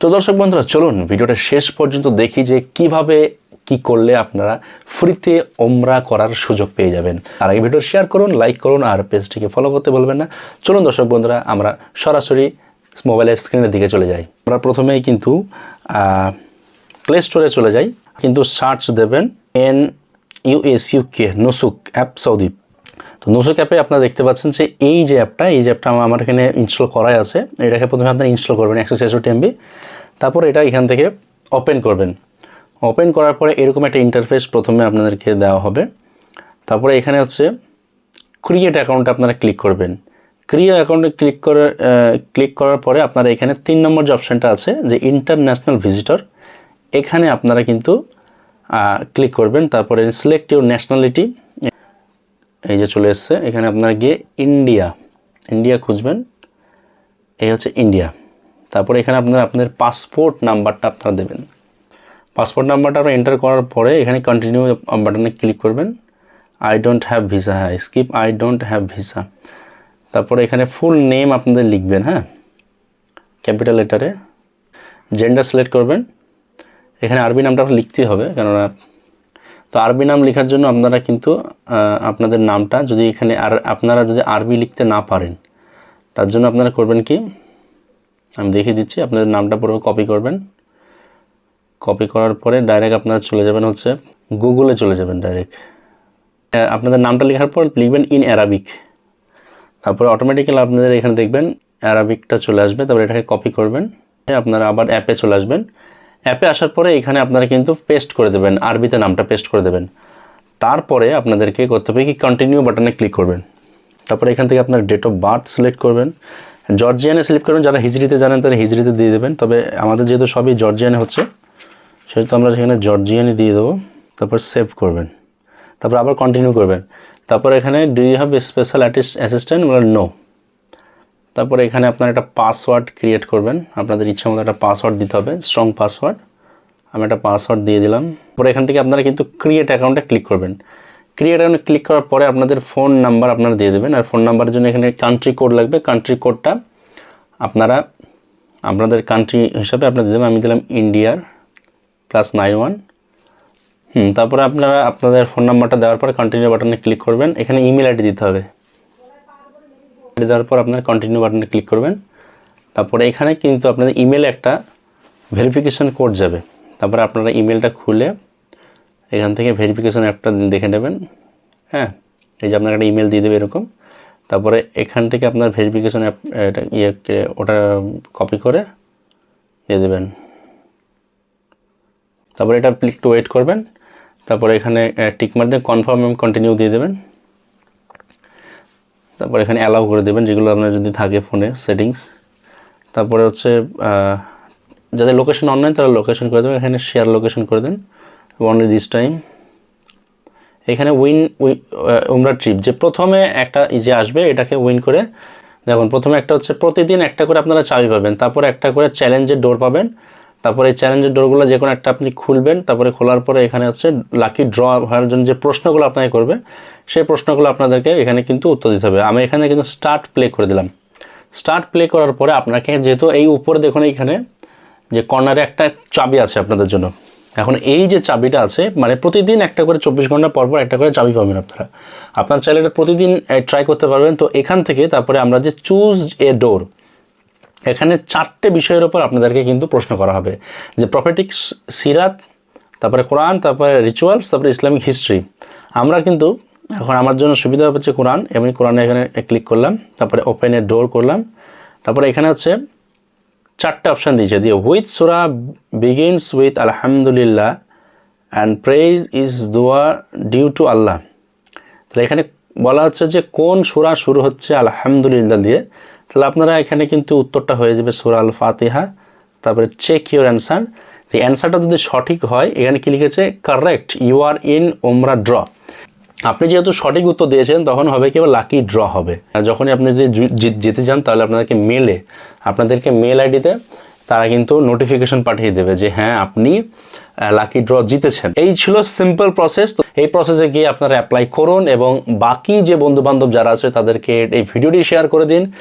তো দর্শক বন্ধুরা, চলুন ভিডিওটা শেষ পর্যন্ত দেখি যে কীভাবে কি করলে আপনারা ফ্রিতে ওমরা করার সুযোগ পেয়ে যাবেন। আর এই ভিডিও শেয়ার করুন লাইক করুন আর পেজটিকে ফলো করতে বলবেন না। চলুন দর্শক বন্ধুরা, আমরা সরাসরি মোবাইলের স্ক্রিনের দিকে চলে যাই। আমরা প্রথমেই কিন্তু প্লে স্টোরে চলে যাই। কিন্তু সার্চ দেবেন N U S U K Nusuk app Saudi তো নুসুক অ্যাপে আপনারা দেখতে পাচ্ছেন যে এই যে অ্যাপটা এই যে অ্যাপটা আমার এখানে ইনস্টল করাই আছে। এটাকে প্রথমে আপনারা ইনস্টল করবেন একশো ছেষট্টি এমবি তারপর এটা এখান থেকে ওপেন করবেন। ওপেন করার পরে এরকম একটা ইন্টারফেস প্রথমে আপনাদেরকে দেওয়া হবে। তারপরে এখানে হচ্ছে ক্রিয়েট অ্যাকাউন্টে আপনারা ক্লিক করবেন। ক্রিয়েট অ্যাকাউন্টে ক্লিক করে ক্লিক করার পরে আপনারা এখানে তিন নম্বর যে অপশানটা আছে, যে ইন্টারন্যাশনাল ভিজিটর এখানে আপনারা কিন্তু ক্লিক করবেন। তারপরে সিলেক্ট ইউর ন্যাশনালিটি এই যে চলে এসছে, এখানে আপনারা গিয়ে ইন্ডিয়া ইন্ডিয়া খুঁজবেন। এই হচ্ছে ইন্ডিয়া তারপরে এখানে আপনারা আপনার পাসপোর্ট নাম্বারটা আপনারা দেবেন। পাসপোর্ট নাম্বারটা আপনারা এন্টার করার পরে এখানে কন্টিনিউ বাটনে ক্লিক করবেন। আই ডোন্ট হ্যাভ ভিসা হ্যাঁ skip I don't have visa তারপরে এখানে ফুল নেম আপনাদের লিখবেন হ্যাঁ ক্যাপিটাল লেটারে জেন্ডার সিলেক্ট করবেন। এখানে আরবি নামটা আপনার লিখতেই হবে, কেননা তো আরবি নাম লেখার জন্য আপনারা কিন্তু আপনাদের নামটা যদি এখানে আর আপনারা যদি আরবি লিখতে না পারেন, তার জন্য আপনারা করবেন কি, আমি দেখিয়ে দিচ্ছি, আপনাদের নামটা পুরো কপি করবেন। কপি করার পরে ডাইরেক্ট আপনারা চলে যাবেন হচ্ছে গুগলে চলে যাবেন ডাইরেক্ট আপনাদের নামটা লেখার পর লিখবেন ইন অ্যারাবিক তারপরে অটোমেটিক্যালি আপনাদের এখানে দেখবেন অ্যারাবিকটা চলে আসবে, তারপরে এটাকে কপি করবেন। আপনারা আবার অ্যাপে চলে আসবেন। অ্যাপে আসার পরে এখানে আপনারা কিন্তু পেস্ট করে দেবেন, আরবিতে নামটা পেস্ট করে দেবেন। তারপরে আপনাদেরকে করতে হবে কি কন্টিনিউ বাটনে ক্লিক করবেন। তারপরে এখান থেকে আপনার ডেট অফ বার্থ সিলেক্ট করবেন। জর্জিয়ানে সিলেক্ট করবেন, যারা হিজড়িতে জানেন তারা হিজড়িতে দিয়ে দেবেন। তবে আমাদের যেহেতু সবই জর্জিয়ানে হচ্ছে, সেহেতু আমরা সেখানে জর্জিয়ানে দিয়ে দেবো। তারপর সেভ করবেন। তারপর আবার কন্টিনিউ করবেন। তারপর এখানে do you have special assistant no তারপরে এখানে আপনার একটা পাসওয়ার্ড ক্রিয়েট করবেন। আপনাদের ইচ্ছা মতো একটা পাসওয়ার্ড দিতে হবে স্ট্রং পাসওয়ার্ড আমি একটা পাসওয়ার্ড দিয়ে দিলাম। পরে এখান থেকে আপনারা কিন্তু ক্রিয়েট অ্যাকাউন্টে ক্লিক করবেন। ক্রিয়েট অ্যাকাউন্টে ক্লিক করার পরে আপনাদের ফোন নাম্বার আপনারা দিয়ে দেবেন। আর ফোন নাম্বারের জন্য এখানে কান্ট্রি কোড লাগবে। কান্ট্রি কোডটা আপনারা, আপনাদের কান্ট্রি হিসাবে আপনারা দিয়ে দেবেন। আমি দিলাম ইন্ডিয়ার প্লাস নাইন ওয়ান হুম, তারপরে আপনারা আপনাদের ফোন নাম্বারটা দেওয়ার পরে কন্টিনিউ বাটনে ক্লিক করবেন। এখানে ইমেল আইডি দিতে হবে। দেওয়ার পর আপনার কন্টিনিউ বাটনে ক্লিক করবেন। তারপরে এখানে কিন্তু আপনাদের ইমেল একটা ভেরিফিকেশন কোড যাবে। তারপরে আপনারা ইমেলটা খুলে এখান থেকে ভেরিফিকেশন অ্যাপটা দেখে নেবেন। হ্যাঁ এই যে আপনার একটা ইমেল দিয়ে দেবে এরকম। তারপরে এখান থেকে আপনার ভেরিফিকেশন অ্যাপ ইয়ে ওটা কপি করে দিয়ে দেবেন। তারপরে এটা একটু ওয়েট করবেন। তারপরে এখানে টিক মার দিয়ে কনফার্ম কন্টিনিউ দিয়ে দেবেন। তারপরে এখানে অ্যালাউ করে দেবেন, যেগুলো আপনার যদি থাকে ফোনে সেটিংস তারপরে হচ্ছে যাদের লোকেশন অনলাইন তারা লোকেশন করে দেবেন। এখানে শেয়ার লোকেশন করে দেন অনলি দিস টাইম এখানে উইন উমরা ট্রিপ যে প্রথমে একটা যে আসবে, এটাকে উইন করে, দেখুন, প্রথমে একটা হচ্ছে প্রতিদিন একটা করে আপনারা চাবি পাবেন, তারপরে একটা করে চ্যালেঞ্জের ডোর পাবেন। তারপরে এই চ্যালেঞ্জের ডোরগুলো যে কোনো একটা আপনি খুলবেন, তারপরে খোলার পরে এখানে হচ্ছে লাকি ড্র হওয়ার জন্য যে প্রশ্নগুলো আপনাকে করবে, সেই প্রশ্নগুলো আপনাদেরকে এখানে কিন্তু উত্তর দিতে হবে। আমি এখানে কিন্তু স্টার্ট প্লে করে দিলাম। স্টার্ট প্লে করার পরে আপনাকে যেহেতু এই উপরে দেখুন এইখানে যে কর্নারে একটা চাবি আছে আপনাদের জন্য। এখন এই যে চাবিটা আছে মানে প্রতিদিন একটা করে চব্বিশ ঘণ্টা পর পর একটা করে চাবি পাবেন আপনারা। আপনার চাইলে প্রতিদিন ট্রাই করতে পারবেন। তো এখান থেকে তারপরে আমরা যে চুজ এ ডোর এখানে চারটে বিষয়ের ওপর আপনাদেরকে কিন্তু প্রশ্ন করা হবে। যে প্রফেটিক সিরাত, তারপরে কোরআন, তারপরে রিচুয়ালস তারপরে ইসলামিক হিস্ট্রি আমরা কিন্তু এখন আমার জন্য সুবিধা হচ্ছে কোরআন, আমি কোরআনে এখানে ক্লিক করলাম, তারপরে ওপেনে ডোর করলাম। তারপরে এখানে হচ্ছে চারটে অপশান দিয়েছে। দিয়ে হুইথ সুরা বিগিনস উইথ আলহামদুলিল্লাহ অ্যান্ড প্রেইজ ইজ দোয়া ডিউ টু আল্লাহ তাহলে এখানে বলা হচ্ছে যে কোন সুরা শুরু হচ্ছে আলহামদুলিল্লাহ দিয়ে? তাহলে আপনারা এখানে কিন্তু উত্তরটা হয়ে যাবে সুরা আল ফাতিহা তারপরে চেক ইউর অ্যান্সার যে অ্যান্সারটা যদি সঠিক হয়, এখানে কি লিখেছে? কারেক্ট ইউ আর ইন ওমরা ড্র আপনি যেহেতু সঠিক উত্তর দিয়েছেন, তখন হবে কি? লাকি ড্র হবে। যখনই আপনি যদি জু- জি- যেতে চান তাহলে আপনাদেরকে মেলে আপনাদেরকে মেল আইডিতে তারা কিন্তু নোটিফিকেশন পাঠিয়ে দেবে যে হ্যাঁ আপনি লাকি ড্র জিতেছেন। এই ছিল সিম্পল প্রসেস তো এই প্রসেসে গিয়ে আপনারা অ্যাপ্লাই করুন এবং বাকি যে বন্ধু বান্ধব যারা আছে, তাদেরকে এই ভিডিওটি শেয়ার করে দিন।